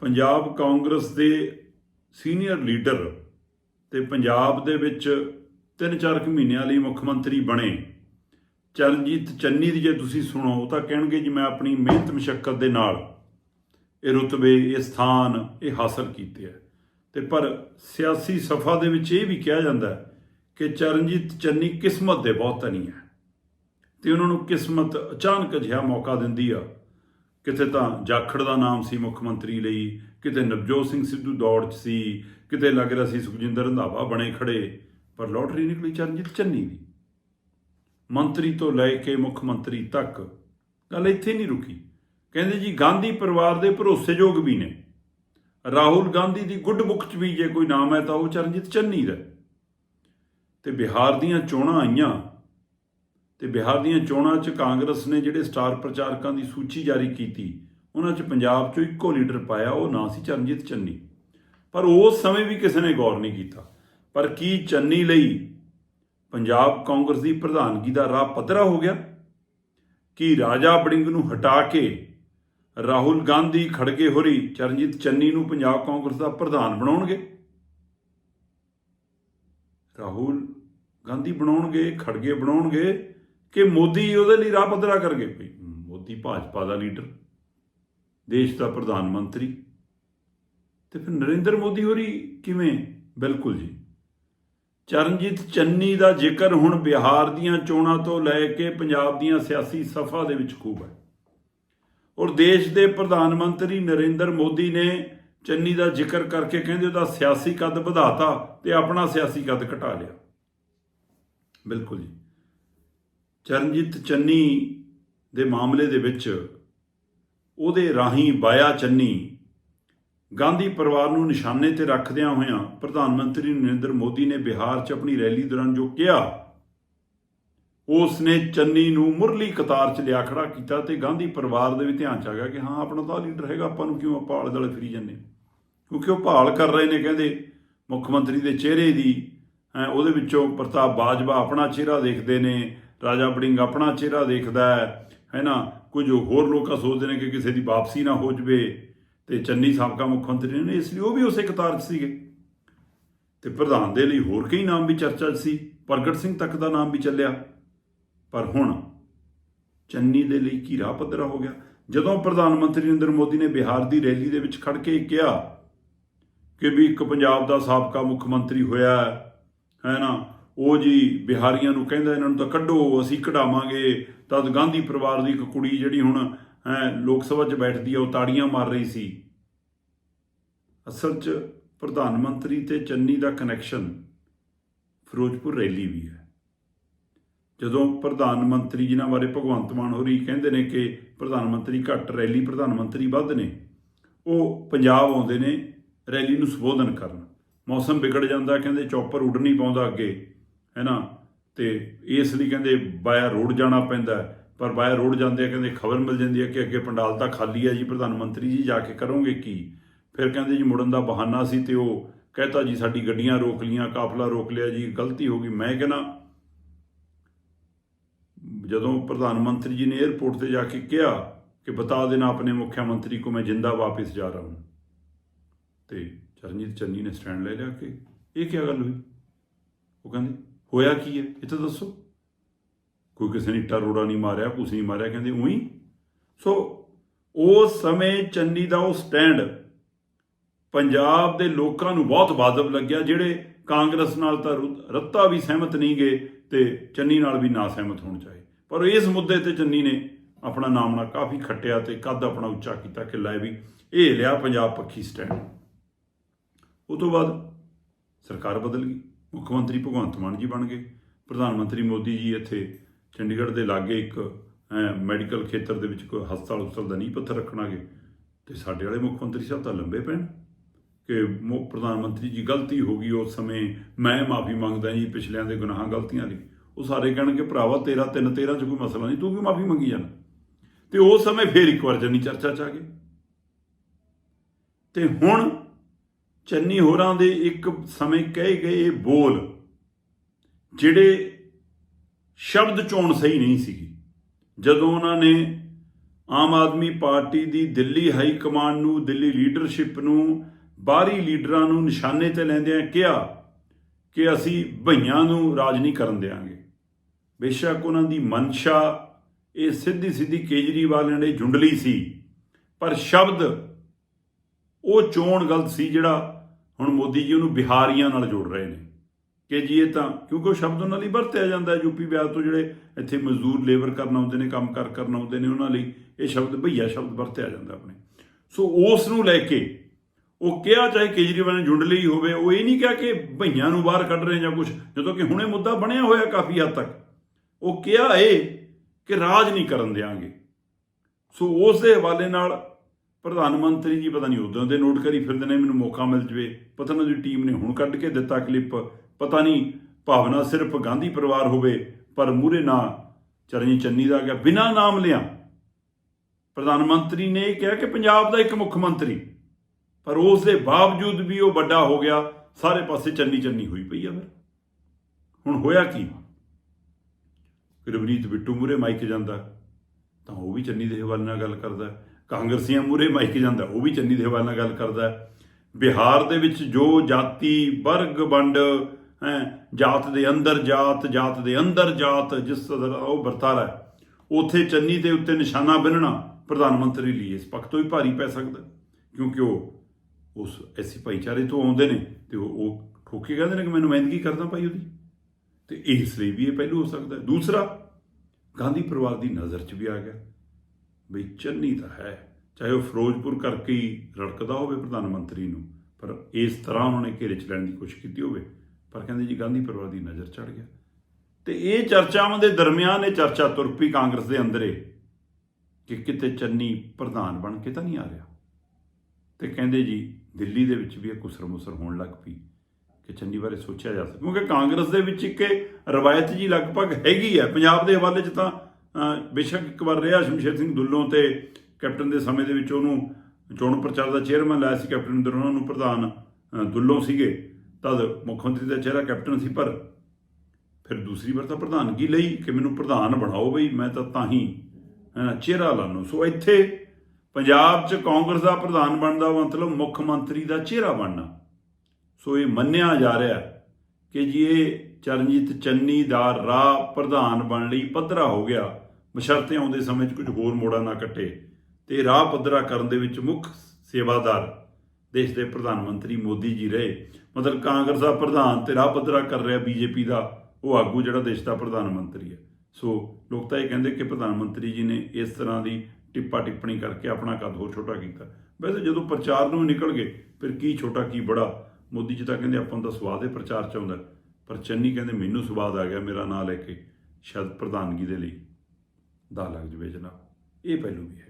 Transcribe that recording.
ਪੰਜਾਬ ਕਾਂਗਰਸ ਦੇ senior leader ਤੇ ਪੰਜਾਬ ਦੇ ਵਿੱਚ 3-4 ਕੁ ਮਹੀਨਿਆਂ ਲਈ ਮੁੱਖ ਮੰਤਰੀ ਬਣੇ। ਚਰਨਜੀਤ ਚੰਨੀ ਦੀ ਜੇ ਤੁਸੀਂ ਸੁਣੋ, ਉਹ ਤਾਂ ਕਹਿਣਗੇ ਜੀ ਮੈਂ ਆਪਣੀ ਮਿਹਨਤ ਮਸ਼ੱਕਤ ਦੇ ਨਾਲ ਇਹ ਰੁਤਬੇ, ਇਹ ਸਥਾਨ, ਇਹ ਹਾਸਲ ਕੀਤੇ ਹੈ ਤੇ ਪਰ ਸਿਆਸੀ ਸਫਾ ਦੇ ਵਿੱਚ ਇਹ ਵੀ ਕਿਹਾ ਜਾਂਦਾ ਕਿ ਚਰਨਜੀਤ ਚੰਨੀ ਕਿਸਮਤ ਦੇ ਬਹੁਤ ਧਨੀ ਹੈ ਤੇ ਉਹਨਾਂ ਨੂੰ ਕਿਸਮਤ ਅਚਾਨਕ ਜਿਹਾ ਮੌਕਾ ਦਿੰਦੀ ਆ। ਕਿਤੇ ਤਾਂ ਜਾਖੜ ਦਾ ਨਾਮ ਸੀ ਮੁੱਖ ਮੰਤਰੀ ਲਈ ਕਿਤੇ ਨਵਜੋਤ ਸਿੰਘ ਸਿੱਧੂ ਦੌੜ 'ਚ ਸੀ ਕਿਤੇ ਲੱਗ ਰਿਹਾ ਸੀ ਸੁਖਜਿੰਦਰ ਰੰਧਾਵਾ ਬਣੇ ਖੜੇ, ਪਰ ਲੋਟਰੀ ਨਿਕਲੀ ਚਰਨਜੀਤ ਚੰਨੀ ਦੀ। ਮੰਤਰੀ ਤੋਂ ਲੈ ਕੇ ਮੁੱਖ ਮੰਤਰੀ ਤੱਕ ਗੱਲ ਇੱਥੇ ਨਹੀਂ ਰੁਕੀ। ਕਹਿੰਦੇ ਜੀ ਗਾਂਧੀ ਪਰਿਵਾਰ ਦੇ ਭਰੋਸੇਯੋਗ ਵੀ ਨੇ। ਰਾਹੁਲ ਗਾਂਧੀ ਦੀ ਗੁੱਡ ਬੁੱਕ 'ਚ ਵੀ ਜੇ ਕੋਈ ਨਾਮ ਹੈ ਤਾਂ ਉਹ ਚਰਨਜੀਤ ਚੰਨੀ ਦਾ ਹੈ। ਤੇ ਬਿਹਾਰ ਦੀਆਂ ਚੋਣਾਂ ਆਈਆਂ ਤੇ ਬਿਹਾਰ ਦੀਆਂ ਚੋਣਾਂ 'ਚ ਕਾਂਗਰਸ ਨੇ ਜਿਹੜੇ ਸਟਾਰ ਪ੍ਰਚਾਰਕਾਂ ਦੀ ਸੂਚੀ ਜਾਰੀ ਕੀਤੀ, ਉਹਨਾਂ 'ਚ ਪੰਜਾਬ 'ਚੋਂ ਇੱਕੋ ਲੀਡਰ ਪਾਇਆ, ਉਹ ਨਾਂ ਸੀ ਚਰਨਜੀਤ ਚੰਨੀ। ਪਰ ਉਸ ਸਮੇਂ ਵੀ ਕਿਸੇ ਨੇ ਗੌਰ ਨਹੀਂ ਕੀਤਾ। ਪਰ ਕੀ ਚੰਨੀ ਲਈ ਪੰਜਾਬ ਕਾਂਗਰਸ ਦੀ ਪ੍ਰਧਾਨਗੀ ਦਾ ਰਾਹ ਪੱਧਰਾ ਹੋ ਗਿਆ? ਕਿ ਰਾਜਾ ਬੜਿੰਗ ਨੂੰ ਹਟਾ ਕੇ ਰਾਹੁਲ ਗਾਂਧੀ ਖੜਗੇ ਹੋਰੀ ਚਰਨਜੀਤ ਚੰਨੀ ਨੂੰ ਪੰਜਾਬ ਕਾਂਗਰਸ ਦਾ ਪ੍ਰਧਾਨ ਬਣਾਉਣਗੇ? ਰਾਹੁਲ ਗਾਂਧੀ ਬਣਾਉਣਗੇ ਖੜਗੇ ਬਣਾਉਣਗੇ ਕਿ ਮੋਦੀ ਉਹਦੇ ਲਈ ਰਾਹ ਪੱਧਰਾ ਕਰਗੇ ਭਈ ਮੋਦੀ ਭਾਜਪਾ ਦਾ ਲੀਡਰ, ਦੇਸ਼ ਦਾ ਪ੍ਰਧਾਨ ਮੰਤਰੀ। ਤੇ ਫਿਰ ਨਰਿੰਦਰ ਮੋਦੀ ਹੋਰੀ ਕਿਵੇਂ? ਬਿਲਕੁਲ ਜੀ। ਚਰਨਜੀਤ ਚੰਨੀ ਦਾ ਜ਼ਿਕਰ ਹੁਣ ਬਿਹਾਰ ਦੀਆਂ ਚੋਣਾਂ ਤੋਂ ਲੈ ਕੇ ਪੰਜਾਬ ਦੀਆਂ ਸਿਆਸੀ ਸਫਾ ਦੇ ਵਿੱਚ ਖੂਬ ਹੈ। ਔਰ ਦੇਸ਼ ਦੇ ਪ੍ਰਧਾਨ ਮੰਤਰੀ ਨਰਿੰਦਰ ਮੋਦੀ ਨੇ ਚੰਨੀ ਦਾ ਜ਼ਿਕਰ ਕਰਕੇ ਕਹਿੰਦੇ ਉਹਦਾ ਸਿਆਸੀ ਕੱਦ ਵਧਾਤਾ ਤੇ ਆਪਣਾ ਸਿਆਸੀ ਕੱਦ ਘਟਾ ਲਿਆ। ਬਿਲਕੁਲ ਜੀ। ਚਰਨਜੀਤ ਚੰਨੀ ਦੇ ਮਾਮਲੇ ਦੇ ਵਿੱਚ ਉਹਦੇ ਰਾਹੀਂ ਬਾਇਆ ਚੰਨੀ ਗਾਂਧੀ ਪਰਿਵਾਰ ਨੂੰ ਨਿਸ਼ਾਨੇ ਤੇ ਰੱਖਦਿਆਂ ਹੋਇਆਂ ਪ੍ਰਧਾਨ ਮੰਤਰੀ ਨਰਿੰਦਰ ਮੋਦੀ ਨੇ ਬਿਹਾਰ 'ਚ ਆਪਣੀ ਰੈਲੀ ਦੌਰਾਨ ਜੋ ਕਿਹਾ ਉਸ ਨੇ ਚੰਨੀ ਨੂੰ ਮੁਰਲੀ ਕਤਾਰ 'ਚ ਲਿਆ ਖੜਾ ਕੀਤਾ ਤੇ ਗਾਂਧੀ ਪਰਿਵਾਰ ਦੇ ਵੀ ਧਿਆਨ 'ਚ ਆ ਗਿਆ ਕਿ ਹਾਂ ਆਪਣਾ ਤਾਂ ਲੀਡਰ ਹੈਗਾ ਆਪਾਂ ਨੂੰ ਕਿਉਂ ਆਪਾਂ ਆਲੇ ਦੁਆਲੇ ਫਿਰੀ ਜਾਂਦੇ ਕਿਉਂਕਿ ਉਹ ਭਾਲ ਕਰ ਰਹੇ ਨੇ ਕਹਿੰਦੇ ਮੁੱਖ ਮੰਤਰੀ ਦੇ ਚਿਹਰੇ ਦੀ ਹੈਂ, ਉਹਦੇ ਵਿੱਚੋਂ ਪ੍ਰਤਾਪ ਬਾਜਵਾ ਆਪਣਾ ਚਿਹਰਾ ਦੇਖਦੇ ਨੇ ਰਾਜਾ ਬੜਿੰਗ ਆਪਣਾ ਚਿਹਰਾ ਦੇਖਦਾ ਹੈ ਨਾ? ਕੁਝ ਹੋਰ ਲੋਕਾਂ ਸੋਚਦੇ ਨੇ ਕਿ ਕਿਸੇ ਦੀ ਵਾਪਸੀ ਨਾ ਹੋ ਜਵੇ ਤੇ ਚੰਨੀ ਸਾਬਕਾ ਮੁੱਖ ਮੰਤਰੀ ਨੇ, ਇਸ ਲਈ ਉਹ ਵੀ ਉਸੇ ਕਤਾਰ 'ਚ ਸੀਗੇ। ਤੇ ਪ੍ਰਧਾਨ ਦੇ ਲਈ ਹੋਰ ਕਈ ਨਾਮ ਵੀ ਚਰਚਾ 'ਚ ਸੀ, ਪ੍ਰਗਟ ਸਿੰਘ ਤੱਕ ਦਾ ਨਾਮ ਵੀ ਚੱਲਿਆ। ਪਰ ਹੁਣ ਚੰਨੀ ਦੇ ਲਈ ਕੀ ਰਾਹ ਪੱਧਰਾ ਹੋ ਗਿਆ। ਜਦੋਂ ਪ੍ਰਧਾਨ ਮੰਤਰੀ ਨਰਿੰਦਰ ਮੋਦੀ ਨੇ ਬਿਹਾਰ ਦੀ ਰੈਲੀ ਦੇ ਵਿੱਚ ਖੜ ਕੇ ਕਿਹਾ ਕਿ ਵੀ ਇੱਕ ਪੰਜਾਬ ਦਾ ਸਾਬਕਾ ਮੁੱਖ ਮੰਤਰੀ ਹੋਇਆ ਹੈ ਨਾ? ਉਹ ਜੀ ਬਿਹਾਰੀਆਂ ਨੂੰ ਕਹਿੰਦਾ ਇਹਨਾਂ ਨੂੰ ਤਾਂ ਕੱਢੋ, ਅਸੀਂ ਕਢਾਵਾਂਗੇ। ਤਦ ਗਾਂਧੀ ਪਰਿਵਾਰ ਦੀ ਇੱਕ ਕੁੜੀ ਜਿਹੜੀ ਹੁਣ ਲੋਕ ਸਭਾ 'ਚ ਬੈਠਦੀ ਆ, ਉਹ ਤਾੜੀਆਂ ਮਾਰ ਰਹੀ ਸੀ। ਅਸਲ 'ਚ ਪ੍ਰਧਾਨ ਮੰਤਰੀ ਤੇ ਚੰਨੀ ਦਾ ਕਨੈਕਸ਼ਨ ਫਿਰੋਜ਼ਪੁਰ ਰੈਲੀ ਵੀ ਹੈ। ਜਦੋਂ ਪ੍ਰਧਾਨ ਮੰਤਰੀ ਜਿਨ੍ਹਾਂ ਬਾਰੇ ਭਗਵੰਤ ਮਾਨ ਹੋਰੀ ਕਹਿੰਦੇ ਨੇ ਕਿ ਪ੍ਰਧਾਨ ਮੰਤਰੀ ਘੱਟ ਰੈਲੀ, ਪ੍ਰਧਾਨ ਮੰਤਰੀ ਵੱਧ ਨੇ, ਉਹ ਪੰਜਾਬ ਆਉਂਦੇ ਨੇ, ਰੈਲੀ ਨੂੰ ਸੰਬੋਧਨ ਕਰਨ। ਮੌਸਮ ਵਿਗੜ ਜਾਂਦਾ, ਕਹਿੰਦੇ ਚੌਪਰ ਉੱਡ ਨਹੀਂ ਪਾਉਂਦਾ ਅੱਗੇ। ਹੈ ਨਾ ਤੇ ਇਸ ਲਈ ਕਹਿੰਦੇ ਬਾਇਆ ਰੋਡ ਜਾਣਾ ਪੈਂਦਾ ਪਰ ਬਾਇਆ ਰੋਡ ਜਾਂਦੇ ਕਹਿੰਦੇ ਖਬਰ ਮਿਲ ਜਾਂਦੀ ਹੈ ਕਿ ਅੱਗੇ ਪੰਡਾਲ ਤਾਂ ਖਾਲੀ ਹੈ ਜੀ, ਪ੍ਰਧਾਨ ਮੰਤਰੀ ਜੀ ਜਾ ਕੇ ਕਰੋਗੇ ਕੀ? ਫਿਰ ਕਹਿੰਦੇ ਜੀ ਮੁੜਨ ਦਾ ਬਹਾਨਾ ਸੀ ਤੇ ਉਹ ਕਹਤਾ ਜੀ ਸਾਡੀ ਗੱਡੀਆਂ ਰੋਕ ਲੀਆਂ ਕਾਫਲਾ ਰੋਕ ਲਿਆ ਜੀ, ਗਲਤੀ ਹੋ ਗਈ। ਮੈਂ ਕਹਿੰਦਾ ਜਦੋਂ ਪ੍ਰਧਾਨ ਮੰਤਰੀ ਜੀ ਨੇ 에어ਪੋਰਟ ਤੇ ਜਾ ਕੇ ਕਿਹਾ ਕਿ ਬਤਾ ਦੇਣਾ ਆਪਣੇ ਮੁੱਖ ਮੰਤਰੀ ਕੋ ਮੈਂ ਜਿੰਦਾ ਵਾਪਸ ਜਾ ਰਹਾ ਹਾਂ। ਤੇ ਚਰਨਜੀਤ ਚੰਨੀ ਨੇ ਸਟੈਂਡ ਲੈ ਲਿਆ ਕਿ। ਇਹ ਕੀ ਗੱਲ ਹੋਈ? ਉਹ ਕਹਿੰਦੇ ਹੋਇਆ ਕੀ ਹੈ? ਇਹ ਤਾਂ ਦੱਸੋ। ਕੋਈ ਕਿਸੇ ਨੇ ਇੱਟਾ ਰੋੜਾ ਨਹੀਂ ਮਾਰਿਆ, ਕੁਛ ਨਹੀਂ ਮਾਰਿਆ, ਕਹਿੰਦੇ ਉਹੀ। ਸੋ ਉਸ ਸਮੇਂ ਚੰਨੀ ਦਾ ਉਹ ਸਟੈਂਡ ਪੰਜਾਬ ਦੇ ਲੋਕਾਂ ਨੂੰ ਬਹੁਤ ਵਾਜਬ ਲੱਗਿਆ, ਜਿਹੜੇ ਕਾਂਗਰਸ ਨਾਲ ਤਾਂ ਰੁ- ਰੱਤਾ ਵੀ ਸਹਿਮਤ ਨਹੀਂ ਗਏ ਤੇ ਚੰਨੀ ਨਾਲ ਵੀ ਨਾ ਸਹਿਮਤ ਹੋਣ ਚਾਹੇ। ਪਰ ਇਸ ਮੁੱਦੇ ਤੇ ਚੰਨੀ ਨੇ ਆਪਣਾ ਨਾਮਣਾ ਕਾਫੀ ਖੱਟਿਆ ਤੇ ਕੱਦ ਆਪਣਾ ਉੱਚਾ ਕੀਤਾ ਕਿ ਲੈ ਵੀ ਇਹ ਲਿਆ ਪੰਜਾਬ ਪੱਖੀ ਸਟੈਂਡ ਉਹ ਤੋਂ ਬਾਅਦ ਸਰਕਾਰ ਬਦਲ ਗਈ। ਮੁੱਖ ਮੰਤਰੀ ਭਗਵੰਤ ਮਾਨ ਜੀ ਬਣ ਗਏ। ਪ੍ਰਧਾਨ ਮੰਤਰੀ ਮੋਦੀ ਜੀ ਇੱਥੇ ਚੰਡੀਗੜ੍ਹ ਦੇ ਲਾਗੇ ਇੱਕ ਮੈਡੀਕਲ ਖੇਤਰ ਦੇ ਵਿੱਚ ਕੋਈ ਹਸਪਤਾਲ ਹਸਪਤਾਲ ਦਾ ਨੀਂਹ ਪੱਥਰ ਰੱਖਣਾਗੇ। ਤੇ ਸਾਡੇ ਵਾਲੇ ਮੁੱਖ ਮੰਤਰੀ ਸਾਹਿਬ ਤਾਂ ਲੰਬੇ ਪੈਣ। ਕਿ ਮੁੱਖ ਪ੍ਰਧਾਨ ਮੰਤਰੀ ਜੀ ਗਲਤੀ ਹੋ ਗਈ ਉਸ ਸਮੇਂ, ਮੈਂ ਮਾਫੀ ਮੰਗਦਾ ਜੀ ਪਿਛਲਿਆਂ ਦੇ ਗੁਨਾਹਾਂ ਗਲਤੀਆਂ ਲਈ ਉਹ ਸਾਰੇ ਕਹਿਣਗੇ, ਭਰਾਵਾ, ਤੇਰਾ ਤਿੰਨ ਤੇਰਾ ਚ ਕੋਈ ਮਸਲਾ ਨਹੀਂ, ਤੂੰ ਵੀ ਮਾਫੀ ਮੰਗੀ ਜਾਣਾ? ਤੇ ਉਸ ਸਮੇਂ ਫੇਰ ਇੱਕ ਵਾਰ ਜਨੀ ਚਰਚਾ ਚ ਆ ਗਏ। ਤੇ ਹੁਣ ਚੰਨੀ ਹੋਰਾਂ ਦੇ ਇੱਕ ਸਮੇਂ ਕਹੇ ਗਏ ਇਹ ਬੋਲ, ਜਿਹੜੇ ਸ਼ਬਦ ਚੋਣ ਸਹੀ ਨਹੀਂ ਸੀਗੀ। ਜਦੋਂ ਉਹਨਾਂ ਨੇ ਆਮ ਆਦਮੀ ਪਾਰਟੀ ਦੀ ਦਿੱਲੀ ਹਾਈ ਕਮਾਂਡ ਨੂੰ, ਦਿੱਲੀ ਲੀਡਰਸ਼ਿਪ ਨੂੰ, ਬਾਹਰੀ ਲੀਡਰਾਂ ਨੂੰ ਨਿਸ਼ਾਨੇ ਤੇ ਲੈਂਦਿਆਂ ਕਿਹਾ ਕਿ ਅਸੀਂ ਭਈਆਂ ਨੂੰ ਰਾਜ ਨਹੀਂ ਕਰਨ ਦੇਵਾਂਗੇ ਬੇਸ਼ੱਕ ਉਹਨਾਂ ਦੀ ਮਨਸ਼ਾ ਇਹ ਸਿੱਧੀ ਸਿੱਧੀ ਕੇਜਰੀਵਾਲ ਨੇ ਜੁੰਡਲੀ ਸੀ, ਪਰ ਸ਼ਬਦ ਉਹ ਚੋਣ ਗਲਤ ਸੀ ਜਿਹੜਾ ਹੁਣ ਮੋਦੀ ਜੀ ਉਹਨੂੰ ਬਿਹਾਰੀਆਂ ਨਾਲ ਜੋੜ ਰਹੇ ਨੇ। ਕਿ ਜੀ ਇਹ ਤਾਂ, ਕਿਉਂਕਿ ਉਹ ਸ਼ਬਦ ਉਹਨਾਂ ਲਈ ਵਰਤਿਆ ਜਾਂਦਾ ਹੈ ਯੂਪੀ ਬਿਹਾਰ ਤੋਂ ਜਿਹੜੇ ਇੱਥੇ ਮਜ਼ਦੂਰ ਲੇਬਰ ਕਰਨ ਆਉਂਦੇ ਨੇ, ਕੰਮ ਕਰ ਕਰਨ ਆਉਂਦੇ ਨੇ, ਉਹਨਾਂ ਲਈ ਇਹ ਸ਼ਬਦ ਭਈਆ ਸ਼ਬਦ ਵਰਤਿਆ ਜਾਂਦਾ ਆਪਣੇ। ਸੋ ਉਸ ਨੂੰ ਲੈ ਕੇ ਉਹ ਕਿਹਾ ਚਾਹੇ ਕੇਜਰੀਵਾਲ ਨੇ ਜੁੰਡ ਲਈ ਹੋਵੇ, ਉਹ ਇਹ ਨਹੀਂ ਕਿਹਾ ਕਿ ਭਈਆਂ ਨੂੰ ਬਾਹਰ ਕੱਢ ਰਹੇ ਜਾਂ ਕੁਝ ਜਦੋਂ ਕਿ ਹੁਣੇ ਮੁੱਦਾ ਬਣਿਆ ਹੋਇਆ ਕਾਫੀ ਹੱਦ ਤੱਕ। ਉਹ ਕਿਹਾ ਇਹ ਕਿ ਰਾਜ ਨਹੀਂ ਕਰਨ ਦੇਾਂਗੇ ਸੋ ਉਸ ਦੇ ਹਵਾਲੇ ਨਾਲ ਪ੍ਰਧਾਨ ਮੰਤਰੀ ਜੀ ਪਤਾ ਨਹੀਂ ਉਦੋਂ ਦੇ ਨੋਟ ਕਰੀ ਫਿਰਦੇ ਨੇ, ਮੈਨੂੰ ਮੌਕਾ ਮਿਲ ਜਵੇ। ਪਤਾ ਨਹੀਂ ਉਹਦੀ ਟੀਮ ਨੇ ਹੁਣ ਕੱਢ ਕੇ ਦਿੱਤਾ ਕਲਿੱਪ ਪਤਾ ਨਹੀਂ ਭਾਵਨਾ ਸਿਰਫ ਗਾਂਧੀ ਪਰਿਵਾਰ ਹੋਵੇ, ਪਰ ਮੂਰੇ ਨਾ ਚਰਨੀ ਚੰਨੀ ਦਾ ਗਿਆ। ਬਿਨਾ ਨਾਮ ਲਿਆ, ਪ੍ਰਧਾਨ ਮੰਤਰੀ ਨੇ ਇਹ ਕਿਹਾ ਕਿ ਪੰਜਾਬ ਦਾ ਇੱਕ ਮੁੱਖ ਮੰਤਰੀ, ਪਰ ਉਸ ਦੇ ਬਾਵਜੂਦ ਵੀ ਉਹ ਵੱਡਾ ਹੋ ਗਿਆ, ਸਾਰੇ ਪਾਸੇ ਚੰਨੀ ਚੰਨੀ ਹੋਈ ਪਈ ਆ ਫਿਰ। ਹੁਣ ਹੋਇਆ ਕੀ? ਰਵਨੀਤ ਬਿੱਟੂ ਮੂਰੇ ਮਾਈਕ ਜਾਂਦਾ, ਤਾਂ ਉਹ ਵੀ ਚੰਨੀ ਦੇ ਹਵਾਲੇ ਨਾਲ ਗੱਲ ਕਰਦਾ। ਕਾਂਗਰਸੀਆਂ ਮੂਰੇ ਮਾਈਕ ਜਾਂਦਾ, ਉਹ ਵੀ ਚੰਨੀ ਦੇ ਹਵਾਲੇ ਨਾਲ ਗੱਲ ਕਰਦਾ ਬਿਹਾਰ ਦੇ ਵਿੱਚ ਜੋ ਜਾਤੀ, ਵਰਗ, ਵੰਡ, ਹੈ, ਜਾਤ ਦੇ ਅੰਦਰ ਜਾਤ ਜਾਤ ਦੇ ਅੰਦਰ ਜਾਤ, ਜਿਸ ਤਰ੍ਹਾਂ ਉਹ ਵਰਤਾਰਾ ਹੈ, ਉਥੇ ਚੰਨੀ ਦੇ ਉੱਤੇ ਨਿਸ਼ਾਨਾ ਬੰਨਣਾ ਪ੍ਰਧਾਨ ਮੰਤਰੀ ਲਈ ਇਸ ਪੱਖ ਤੋਂ ਹੀ ਭਾਰੀ ਪੈ ਸਕਦਾ ਕਿਉਂਕਿ ਉਹ ਉਸ ਐਸੀ ਭਾਈਚਾਰੇ ਤੋਂ ਆਉਂਦੇ ਨੇ ਤੇ ਉਹ ਉਹ ਠੋਕੇ ਕਹਿੰਦੇ ਨੇ ਕਿ ਮੈਂ ਨੁਮਾਇੰਦਗੀ ਕਰਦਾ ਭਾਈ ਉਹਦੀ। ਤੇ ਇਸ ਲਈ ਵੀ ਇਹ ਪਹਿਲੂ ਹੋ ਸਕਦਾ ਦੂਸਰਾ, ਗਾਂਧੀ ਪਰਿਵਾਰ ਦੀ ਨਜ਼ਰ 'ਚ ਵੀ ਆ ਗਿਆ। ਵੀ ਚੰਨੀ ਤਾਂ ਹੈ। ਚਾਹੇ ਉਹ ਫਿਰੋਜ਼ਪੁਰ ਕਰਕੇ ਹੀ ਰੜਕਦਾ ਹੋਵੇ ਪ੍ਰਧਾਨ ਮੰਤਰੀ ਨੂੰ, ਪਰ ਇਸ ਤਰ੍ਹਾਂ ਉਹਨਾਂ ਨੇ ਘੇਰੇ 'ਚ ਲੈਣ ਦੀ ਕੋਸ਼ਿਸ਼ ਕੀਤੀ ਹੋਵੇ, ਪਰ ਕਹਿੰਦੇ ਜੀ ਗਾਂਧੀ ਪਰਿਵਾਰ ਦੀ ਨਜ਼ਰ ਚੜ ਗਿਆ। ਤੇ ਇਹ ਚਰਚਾਵਾਂ ਦੇ ਦਰਮਿਆਨ ਇਹ ਚਰਚਾ ਤੁਰ ਪਈ ਕਾਂਗਰਸ ਦੇ ਅੰਦਰੇ ਕਿ ਕਿਤੇ ਚੰਨੀ ਪ੍ਰਧਾਨ ਬਣ ਕੇ ਤਾਂ ਨਹੀਂ ਆ ਰਿਹਾ। ਤੇ ਕਹਿੰਦੇ ਜੀ ਦਿੱਲੀ ਦੇ ਵਿੱਚ ਵੀ ਇਹ ਕੁਸਰ ਮੁਸਰ ਹੋਣ ਲੱਗ ਪਈ ਕਿ ਚੰਨੀ ਬਾਰੇ ਸੋਚਿਆ ਜਾ ਸਕਦਾ, ਕਿਉਂਕਿ ਕਾਂਗਰਸ ਦੇ ਵਿੱਚ ਇੱਕ ਰਵਾਇਤ ਜੀ ਲਗਭਗ ਹੈਗੀ ਹੈ। ਪੰਜਾਬ ਦੇ ਹਵਾਲੇ 'ਚ ਤਾਂ ਬੇਸ਼ੱਕ ਇੱਕ ਵਾਰ ਰਿਹਾ ਸ਼ਮਸ਼ੇਰ ਸਿੰਘ ਦੁੱਲੋਂ ਤੇ ਕੈਪਟਨ ਦੇ ਸਮੇਂ ਦੇ ਵਿੱਚ ਉਹਨੂੰ ਚੋਣ ਪ੍ਰਚਾਰ ਦਾ ਚੇਅਰਮੈਨ ਲਾਇਆ ਸੀ ਕੈਪਟਨ ਦੇ ਉਹਨਾਂ ਨੂੰ ਪ੍ਰਧਾਨ ਦੁੱਲੋਂ ਸੀਗੇ। ਤਦ ਮੁੱਖ ਮੰਤਰੀ ਦਾ ਚਿਹਰਾ ਕੈਪਟਨ ਸੀ ਪਰ ਫਿਰ ਦੂਸਰੀ ਵਾਰ ਤਾਂ ਪ੍ਰਧਾਨਗੀ ਲਈ ਕਿ ਮੈਨੂੰ ਪ੍ਰਧਾਨ ਬਣਾਓ ਬਈ ਮੈਂ ਤਾਂ ਤਾਂ ਹੀ ਅਹ, ਚਿਹਰਾ ਲਾਨੋ ਸੋ ਇੱਥੇ ਪੰਜਾਬ 'ਚ ਕਾਂਗਰਸ ਦਾ ਪ੍ਰਧਾਨ ਬਣਦਾ ਮਤਲਬ ਮੁੱਖ ਮੰਤਰੀ ਦਾ ਚਿਹਰਾ ਬਣਨਾ। ਸੋ ਇਹ ਮੰਨਿਆ ਜਾ ਰਿਹਾ ਕਿ ਜੀ ਇਹ ਚਰਨਜੀਤ ਚੰਨੀ ਦਾ ਰਾਹ ਪ੍ਰਧਾਨ ਬਣਨ ਲਈ ਪੱਧਰਾ ਹੋ ਗਿਆ। ਬਸ਼ਰਤੇ ਆਉਂਦੇ ਸਮੇਂ 'ਚ ਕੁਝ ਹੋਰ ਮੋੜਾ ਨਾ ਕੱਟੇ ਤੇ ਰਾਹ ਪੱਧਰਾ ਕਰਨ ਦੇ ਵਿੱਚ ਮੁੱਖ ਸੇਵਾਦਾਰ ਦੇਸ਼ ਦੇ ਪ੍ਰਧਾਨ ਮੰਤਰੀ ਮੋਦੀ ਜੀ ਰਹੇ। ਮਤਲਬ ਕਾਂਗਰਸ ਦਾ ਪ੍ਰਧਾਨ ਤੇ ਰਾਹ ਪੱਧਰਾ ਕਰ ਰਿਹਾ ਬੀਜੇਪੀ ਦਾ, ਉਹ ਆਗੂ ਜਿਹੜਾ ਦੇਸ਼ ਦਾ ਪ੍ਰਧਾਨ ਮੰਤਰੀ ਹੈ। ਸੋ ਲੋਕ ਤਾਂ ਇਹ ਕਹਿੰਦੇ ਕਿ ਪ੍ਰਧਾਨ ਮੰਤਰੀ ਜੀ ਨੇ ਇਸ ਤਰ੍ਹਾਂ ਦੀ ਟਿੱਪਾ ਟਿੱਪਣੀ ਕਰਕੇ ਆਪਣਾ ਕੱਦ ਹੋਰ ਛੋਟਾ ਕੀਤਾ। ਵੈਸੇ ਜਦੋਂ ਪ੍ਰਚਾਰ ਨੂੰ ਨਿਕਲ ਗਏ, ਫਿਰ ਕੀ ਛੋਟਾ ਕੀ ਬੜਾ? ਮੋਦੀ ਜੀ ਤਾਂ ਕਹਿੰਦੇ ਆਪਾਂ ਦਾ ਸਵਾਦ ਹੈ ਪ੍ਰਚਾਰ ਚ ਆਉਂਦਾ। ਪਰ ਚੰਨੀ ਕਹਿੰਦੇ ਮੈਨੂੰ ਸਵਾਦ ਆ ਗਿਆ ਮੇਰਾ ਨਾਂ ਲੈ ਕੇ ਸ਼ਾਇਦ ਪ੍ਰਧਾਨਗੀ ਦੇ ਲਈ ਦਾ ਲੱਗ ਜਵੇ ਜਨਾਬ। ਇਹ ਪਹਿਲੂ ਵੀ ਹੈ।